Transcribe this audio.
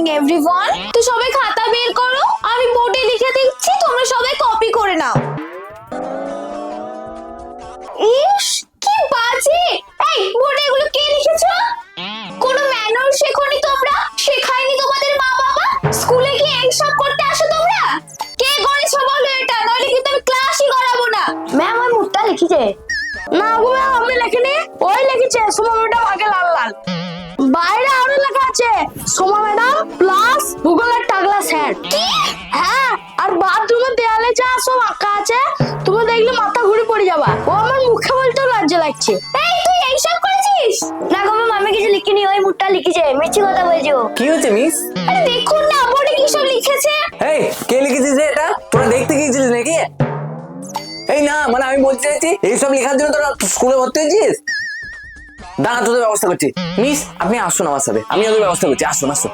Morning everyone তো সবাই খাতা বের করো। আমি বোর্ডে লিখে দিচ্ছি, তোমরা সবাই কপি করে নাও। ইস, কি বাজে! এই, বোর্ডে এগুলো কে লিখেছো? ম্যানার শেখনি তোমরা? তোমাদের মা বাবা? স্কুলে কি এইসব করতে আসো তোমরা? কে করেছ বলো এটা? নইলে কিন্তু আমি ক্লাসই করাবো না। ম্যাম ওই মুখটা লিখিছে না গো আমি লেখিনি। ওই লিখেছে সুমন সোমা ম্যাডাম প্লাস ভূগোলের টাগলা স্যার হ্যাঁ আর বাথরুমের দেয়ালে যা সব আঁকা আছে তুমি দেখলে মাথা ঘুরে পড়ে যাবা। ও আমার মুখে বলতেও লজ্জা লাগছে। এই তুই এইসব করেছিস? না গো ম্যাম আমি কিছু লিখিনি ওই মুটটা লিখেছে মিছি কথা বলছো। কি হয়েছে মিস আরে দেখুন না বোর্ডে কি সব লিখেছে? এই কে লিখেছিস এটা? তোরা দেখতে গিয়েছিলিস নাকি? এই না মানে আমি বলতে চাইছি এইসব লেখার জন্য তোরা স্কুলে ভর্তি হয়েছিস? দাঁড়া, তোদের ব্যবস্থা করছি। মিস, আপনি আসুন আমার সাথে। আমি ওদের ব্যবস্থা করছি। আসুন আসুন।